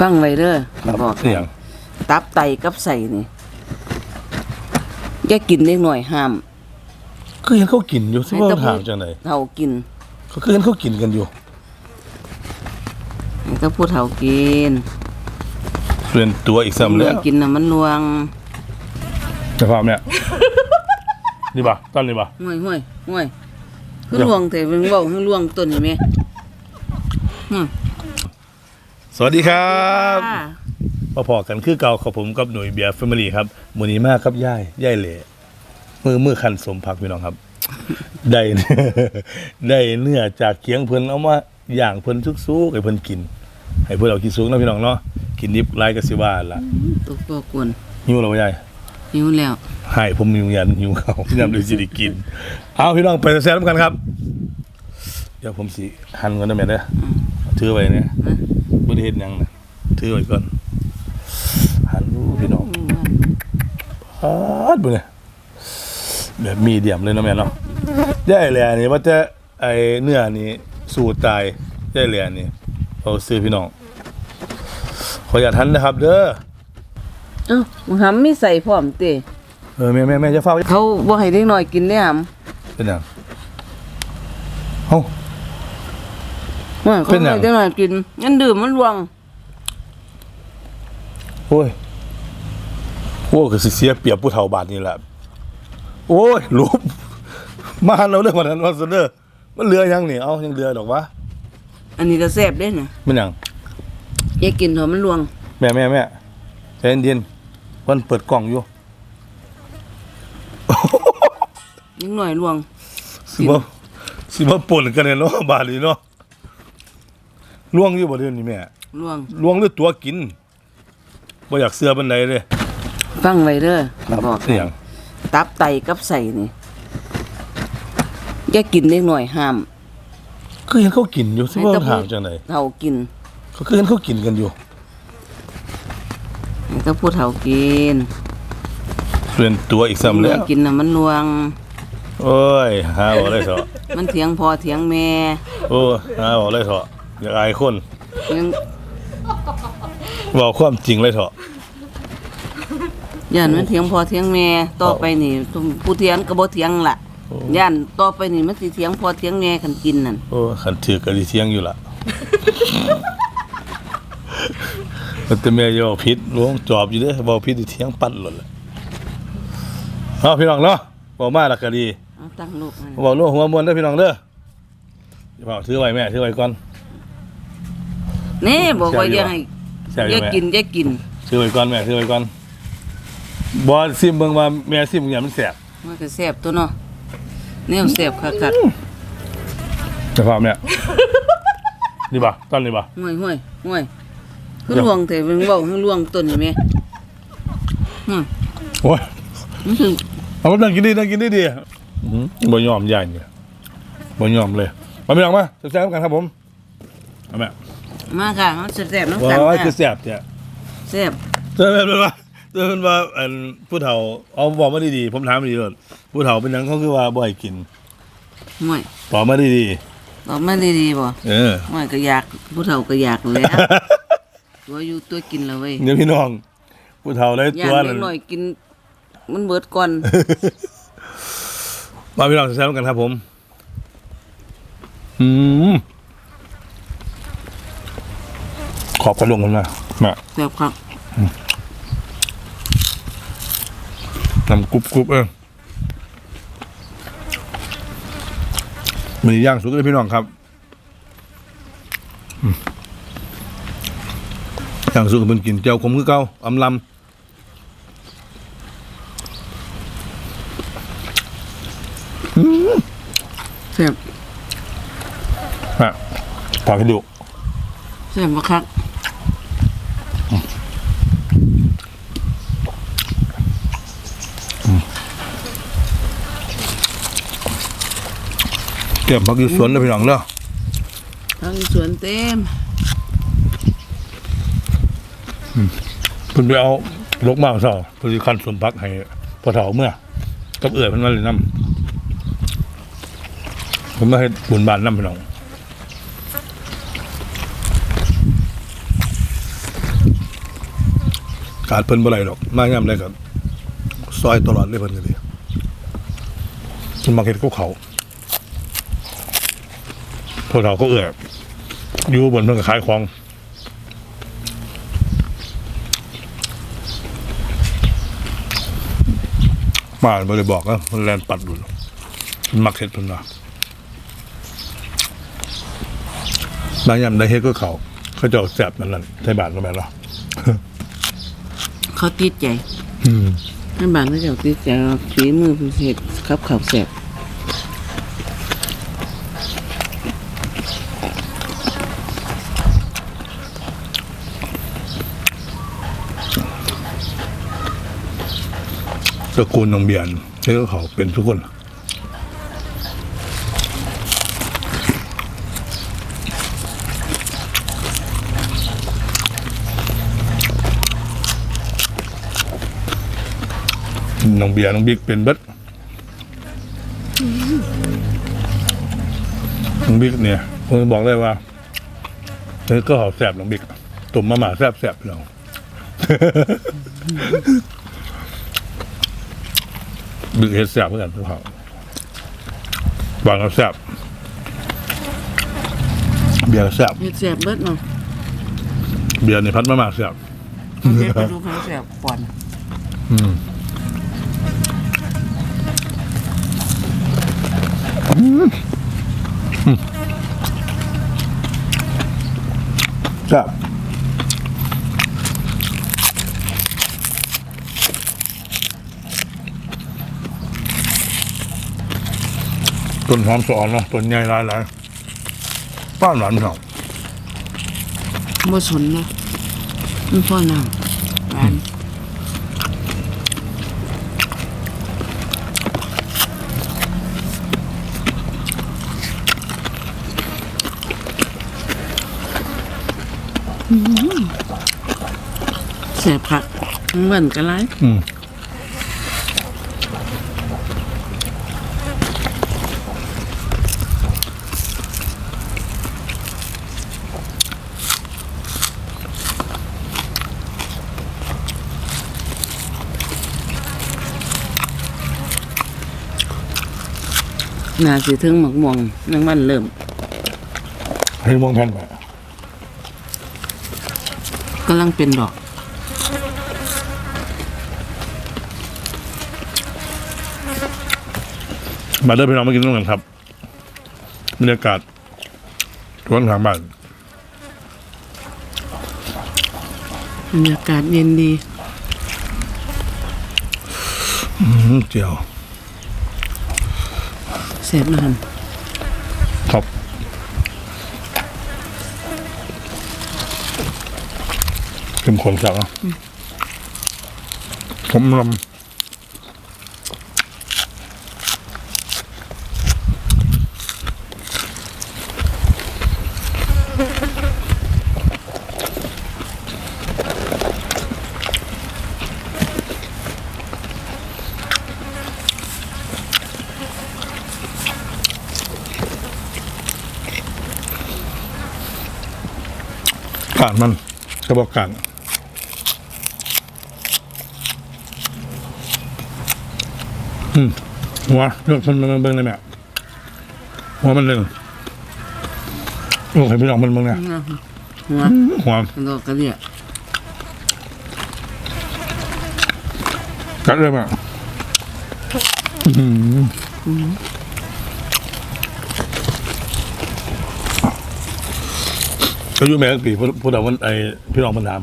ฟังไว้เด้อบอกเสียงตับไตกับใส่นี่อย่ากินเล็กหน่อยห้ามคือเห็นเขากินอยู่ซึ่งให้ว่าแต่ถามจังไดเฒ่ากินเขาคือเห็นเขากินกันอยู่ให้แต่ผู้เฒ่ากินเรียนตัวอีกซ้ำเลืแล้อวกินน่ะมันลวงจะพาพเนี่ยนี่ป่ะต้นนี่ป่ะห่วยห่วยห่วยคือเดี๋ยวลวงแต่เป็นเว้าคือลวงต้นนี่แม่อืม สวัสดีครับค่ะมาพอกันคือเก่าของผมกับหน่วยเบียร์แฟมิลี่ครับมือนี้มากครับย่ายย่ายเหล่มือมือคันสมพักพี่น้องครับ ได้ ได้เนื้อจากเคียงเพิ่นเอามาย่างเพิ่นซุกๆให้เพิ่นกิน ให้เพิ่นเอากินซุกนะพี่น้องเนาะกินดิบไรก็สิว่าล่ะตกตัวกวนหิวแล้วบ่ยายหิวแล้วให้ผมหิวยันหิวเขาวยามดูสิได้กิน เอาพี่น้องไปแซ่บๆกันครับ เดี๋ยวผมสิหั่นก่อนนะแม่เด้ออถือไว้เนี่ย บ่ได้เฮ็ดหยังนะถือไว้ก่อนหั่นดูพี่น้องฮาดบุเนี่ยแบบมีเดียมเลยเนาะแม่เนาะย่ายแหล่นี่ว่าจะไอเนื้อนี่สูตรตายย่ายแหล่นี่เอาซื้อพี่น้อง ขออย่าทันนะครับ เด้อเอ้ามึงหำมีใส่พร้อมติเออแม่แม่แม่จะเฝ้าเขาบ่ให้เด็กน้อยกินได้หำเป็นหยังเอ้า ว่าเขาเป็นหยัให้งเด็กน้อยกินงั้นดื่มมันลวงโอ้ยโอ้ก็สิเสียเปรียบผู้เฒ่าบาทนี่แหละ โอ้ยรูป มาเราเรื่องวันนั้นวันเสนอมันเรือยังนี่เอายังเรือดอกวะอันนี้ก็แซ่บเด้น่ะมันหยังอย่ากินเถอะมันลวงแม่แม่แม่ใจเย็นๆวันเปิดกล่องอยู่ยังหน่อยลวง สิว่าสิว่าป่นกันเนี่ยเนาะบาดนี้เนาะ ล่วงอยู่บ่เดือนนี้แม่ลวงล่วงหรือตัวกินบ่อยากเสื้อบันไดเลยฟังไว้เด้อบอกเสียงตับไตกับใส่นี่อย่ากินเล็กหน่อยห้ามคือเห็นเขากินอยู่ซึ่งว่าให้แต่ถามจังไดเฒ่ากินเขาคือเห็นเขากินกันอยู่ให้แต่ผู้เฒ่ากินเรียนตัวอีกซ้ำเลืแล้อวกินน่ะมันลวงโอ้ยหาบ่ได้เถอะมันเถียงพอเถียงแม่โอ้ยหาบ่ได้เถอะ อยากอายคนยังเว้าความจริงเลยเถอะย่านมันเถียงพอเถียงแม่ต่อไปนี่ผู้เถียงก็บ่เถียงล่ะย่านต่อไปนี่มันสิเถียงพอเถียงแม่คันกินนั่นโอ้ยคันถือก็สิเที่ยงอยู่ล่ะมันแต่แม่อย่าเว้าผิดหลวงจอบอยู่เด้อเว้าผิดสิเที่ยงปัดหล่นล่ะเอาพี่น้องเนาะเว้ามาแล้วก็ดีเอาตั้งลูกมันบอกลูกหัวมวนเด้อพี่น้องเด้ออย่าบอกถือไว้แม่ถือไว้ก่อน นี่บอกว่าอย่าให้แซ่บออย่าแม่กินอย่ากินถือไว้ก่อนแม่ถือไว้ก่อนบอซิมเบิ่งว่าแม่ซิมอย่างมันแซ่บมันก็แซ่บตัวเนาะแนวแซ่บคักจะพาเนี่ยนี่ป่ะต้นนี่ป่ะๆห่วยห่วยห่วยคือเดี๋ยวลวงแต่เป็นเว้าคือลวงต้นนี่แม่อืมโอ้ยมันคือเอามานั่งกินดินั่งกินดิดิอื้อหือบ่ยอมใหญ่เนี่ยบ่ยอมเลยมาพี่น้องมาแซ่บๆกันครับผมเอาแม่ มาค่ะมันแซ่บๆน้ำว้กันายคือค่ะแซ่บเนี่ยแซ่บเจอแบบว่าเจอเป็นว่าอันผู้เฒ่าเอาบอกมาดีๆผมถามดีๆก่อนผู้เฒ่าเป็นหยังเขาคือว่าบ่ให้กินห่วยบอกมาดีบอกมาดีๆบ่ๆเออ ห่วยก็อยากผู้เฒ่าก็อยากแหล้ว ตัวอยู่ตัวกินแล้วเว้ยเนี่ยพี่น้องผู้เฒ่าได้ย่าตัวนเล็กน้อยกิน มันเบิดก่อนมาพี่น้องแซมกันครับผมอืมข อบกระลงกันนะแม่แซ่บครับนำกรุบกรุบเออมีย่างสุกเลยพี่น้องครับอืมย่างสุกเป็นกินเจียวขมคือเก่าอำลำแซ่บฮะพาให้ดูแซ่บบ่คัก เก็บผักอยู่สวนเลยพี่น้องเนาะทั้งสวนเต็มเพิ่นไปเอาลกมาเอาเสาเพิ่นสิคันสมพักให้พอเฒ่าเมื่อกับเอื้อยเพิ่นมาเลยนำเพิ่นมาเฮ็ดบุญบ้านนำพี่น้องการเพิ่นบ่ได้ดอก มางามได้ก็ซอยตลอดเลยเพิ่นก็ดีมันมาเฮ็ดกับเขาวพ วกเราก็เอื้ออยู่บนเพิ่นก็ขายของมาบ่ได้บอกนะมันแลนปัดดูมันมักเฮ็ดเพิ่นว่าบางยามได้เฮ็ดก็เขาเขาเจะแซ่บนั่นนั่นใส่บาทก็แม่นเนาะเขาติดใจ อืมนั่นบางก็เจ้าติดใจว่าฝีมือพิเศษครับข้าวแซ่บ ตระกูลนองเบียนเฮ็ดก็เขาเป็นทุกคนน้องเบียร์น้องบิ๊กเป็นเบิดน้องบิ๊กเนี่ยผมบอกได้ว่าเฮ้ยก็หอแสบน้องบิ๊กตุ่มมาหมาแสบแสบพี่น้อ งบิ๊กเฮ็ดแสบเหมือนกันพวกเขาบางก็แสบเบียร์ก็แสบเฮ็ดแซ่บเบิดเนาะเบียร์ในพัดมาหมาแสบเฮ็ดไปดูข้าวแซ่บก่อนอืมครับ ต้นหอมสอนเนาะต้นใหญ่หลายหลายๆป้านหลานเขาบ่สนเนาะมันพ่อน้ำหวานแซ่บคักเหมือนกันไรอืม น่าสิถึงหมกม่วงนังมันเริ่มให้มองแผ่นไปกำลังเป็นดอก มาเดินไปน้องมากินตรงกันครับบรรยากาศทวนทางบ้านบรรยากาศเย็นดี อืมเจียว แซ่บนะฮันครับเข้มข้นจังนะผมลำาดมันกระบอกกาดอืมหัวเลือกมันมันเบิ่งเลยแม่หัวมันเลยโอ้ยพี่น้องมันเบิ่งเนี่ยหัวหัวดอกกระเดียกัดเลยแม่อื้อ หืออายุแม่กี่ปีพูดพูดเอาวันไอพี่น้องมันถาม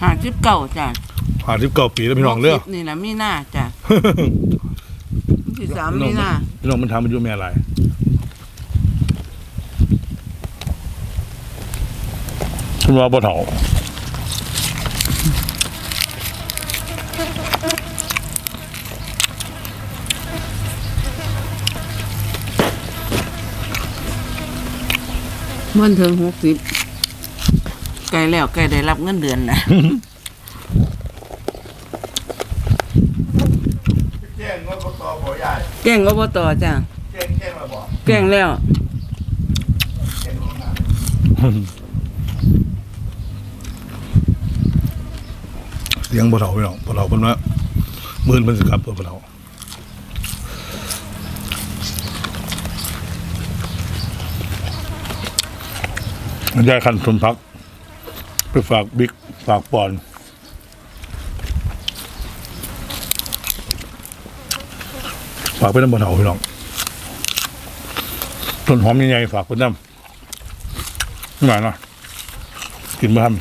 หาจิบเก่าจ้ะผ่านสิบเก้าปีแล้วพี่น้องเลือกหสิบนี่นะมีหน้าจ้ะที่สามมีหน้าพี่น้องมันทำอายุแม่อะไรคุณว่าบ่เฒ่า มันถึงหกสิบใกล้แล้วใกล้ได้รับเงินเดือนนะแจ้งว่าปตบ่ใหญ่แกล้งอบตจ้ะแจ้งแจ้งมาบอกแกล้งแล้วแจ้งของน้เลี้ยงบ่เฒ่าพี่น้องบ่เฒ่าเพิ่นว่ามื้อนเพิ่นสิกลับตัวบ่เฒ่า ได้คันสมพัก ไปฝากบิ๊กฝากปอน ฝากไปน้ำบนเถาพี่น้องต้นหอมใหญ่ๆฝากไปน้ำนี่หน่อยเนาะกินมาทำ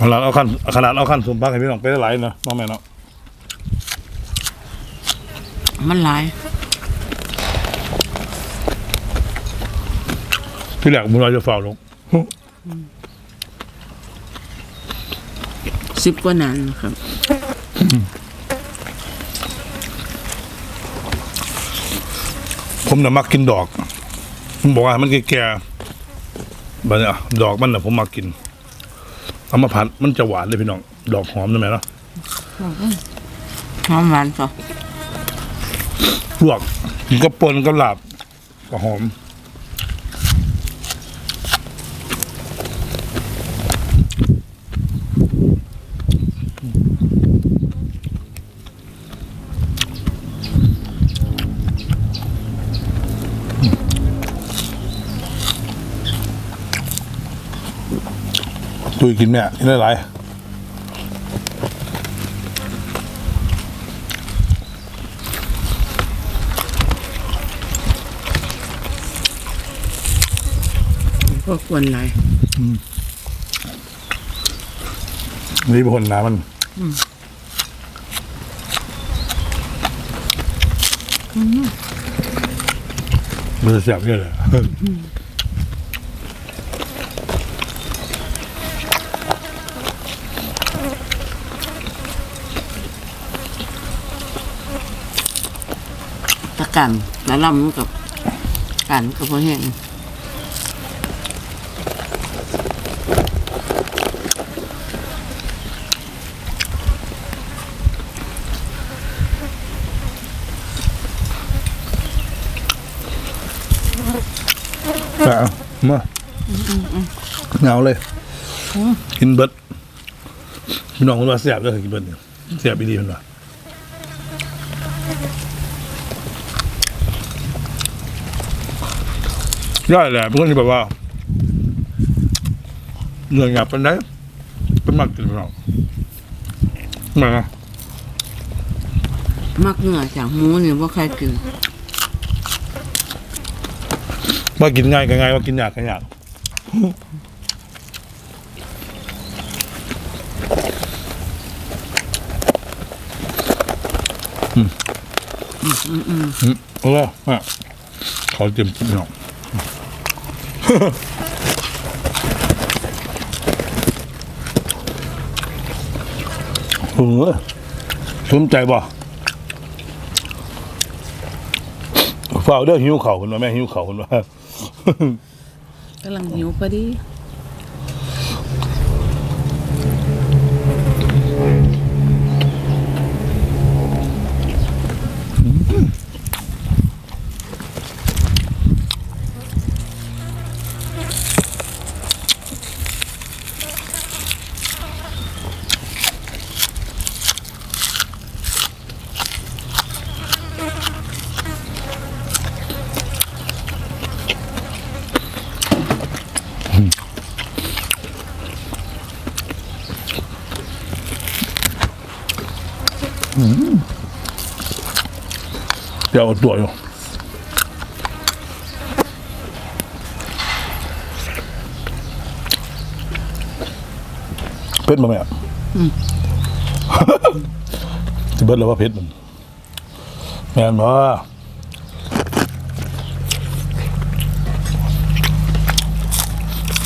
ขนาดเอาขั้นขนาดเอาขั้นสมพักให้พี่น้องไปได้หลายเนาะน้องแม่เนาะ มันหลายที่แรกมึงเราจะฝ่าลงสิบกว่านานนะครับผมน่ะมักกินดอกผมบอกว่ามันแก่ๆแบบเนี้ยดอกมันน่ะผมมักกินเอามาผัดมันจะหวานเลยพี่น้อง ดอกหอมนะแม่เนาะหอมหวานจ้ะ ลวกกินกับปนกับลาบก็หอมตุยกินแม่ยกินได้หลาย กควรหลายนี่เป็นคนน้ำมันมันจะแสบเยอะเลยตะกันแล้วลำกับกันกับพวกแห้ง แต่มา เหงาเลยกินเบิดพี่น้องคนว่าแสบเลยกินเบิดเนี่ยแสบอีดีมันว่าได้แหละเป็นคนที่แบบว่าเหนื่อยหยับเป็นได้เป็นมากกินพี่น้องมา มักเนื้อจากหมูเนี่ยว่าใครกินว่ากินง่ายก็ง่ายว่ากินยากก็ยาก อืมอืมเอาละอะขอเตรียมพี่น้องเออสนใจบ่ฝ่าเด้อหิวเข่าคนว่าแม่หิวเข่าคนว่ากำลังหิวพอดี ยวเอาตัวอยู่เพชรมาไหมอะจะเบิดแล้วว่าเพชรมันแม่นบ่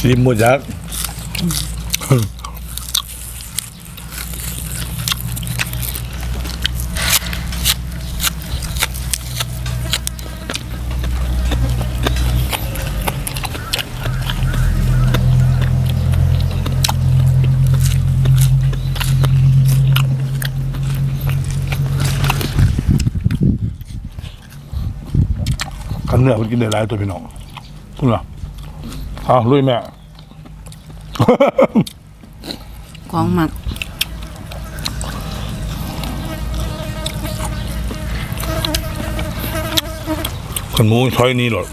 สีหมดยัก เนื้อมันกินได้หลายตัวพี่น้องคุณเหรอเอาลุยแม่ ของหมักขนหมูช้อยนี้หรอ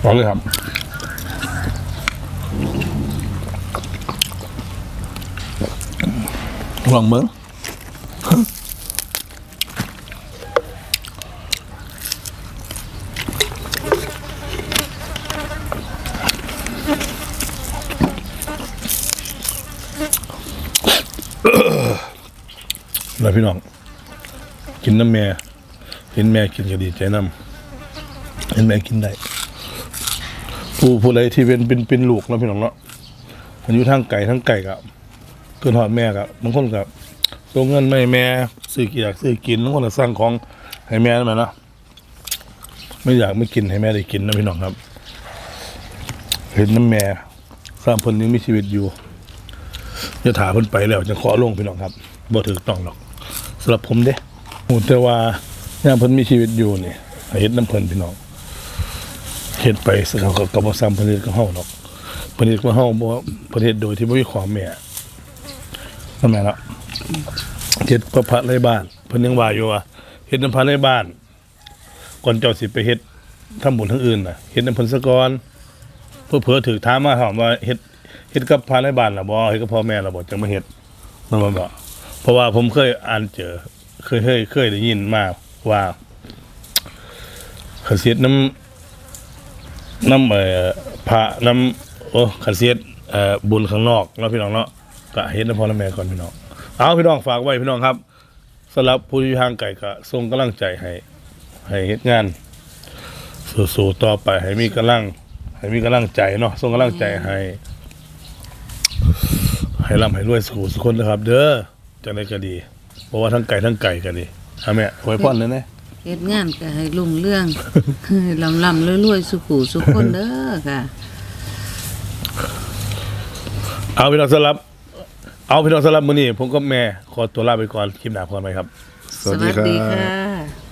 เอาเลยครับ ลองเบิ้งแล้วพี่น้อง กินน้ำแม่เห็นแม่กินก็ดีใจน้ำ เห็นแม่กินได้ผู้ผู้ใดที่เป็นเป็นเป็นลูกแล้วพี่น้องเนาะมันอยู่ทางไก่ทั้งไก่กับเกินหอดแม่กับบางคนกับส่งเงินไม่แม่ซื้อกินอยากซื้อกินบางคนก็สร้างของให้แม่นั่นแหละนะไม่อยากไม่กินให้แม่ได้กินนะพี่น้องครับ เห็นน้ำแม่สร้างคนยังมีชีวิตอยู่จะถาเพิ่นไปแล้วจะขอลงพี่น้องครับบ่ถือต้องหรอกสำหรับผมเด้โอ้แต่ว่าย่ามเพิ่นมีชีวิตอยู่นี่ให้เฮ็ดน้ำเพิ่นพี่น้อง เฮ็ดไปสักเขาก็บ่ซ้ำเพิ่นเฮ็ดกับเฮาหรอกเพิ่นเฮ็ดกับเฮาบ่เพิ่นเฮ็ดโดยที่บ่มีความแม่นั่นแหละเนาะเฮ็ดพระพระในบ้าน เพิ่นยังว่าอยู่ว่าเฮ็ดน้ำพระในบ้าน ก่อนเจ้าสิไปเฮ็ดทำบุญทั้งอื่นน่ะเฮ็ดน้ำเพิ่นซะก่อนเพื่อเผื่อถือถามมาถามว่าเฮ็ดเฮ็ดกับพระในบ้านล่ะบ่เฮ็ดกับพ่อแม่ล่ะบ่จังมาเฮ็ดนั่นมันบ่เพราะว่าผมเคยอ่านเจอ เคยเคยเคยได้ยินมาว่าขันเสียดน้ำ น้ำเอ่อพระน้ำโอ้ขันเสียดเอ่อบุญข้างนอกเนาะพี่น้องเนาะก็เฮ็ดน้ำพอน้ำแม่ก่อนพี่น้องเอาพี่น้องฝากไว้พี่น้องครับสำหรับผู้ที่ห่างไกลก็ส่งกำลังใจให้ให้เฮ็ดงานสู้ๆต่อไปให้มีกำลัง ให้มีกำลังใจเนาะส่งกำลังใจให้ ให้ร่ำให้รวยสุขสุขคนนะครับ เด้อจังไดก็ดีเพราะว่าทั้งไก่ทั้งไก่ก็ดีอาแม่ไว้พรเลยนะ เฮ็ดงานก็ให้รุ่งเรื่องลำลำๆรวยๆสุขุสุขคนเด้อค่ะ เอาพี่น้องสำหรับ เอาพี่น้องสำหรับมื้อนี้ผมก็แม่ขอตัวลาไปก่อนคลิปหน้าพรไหมครับ สวัสดีค่ะ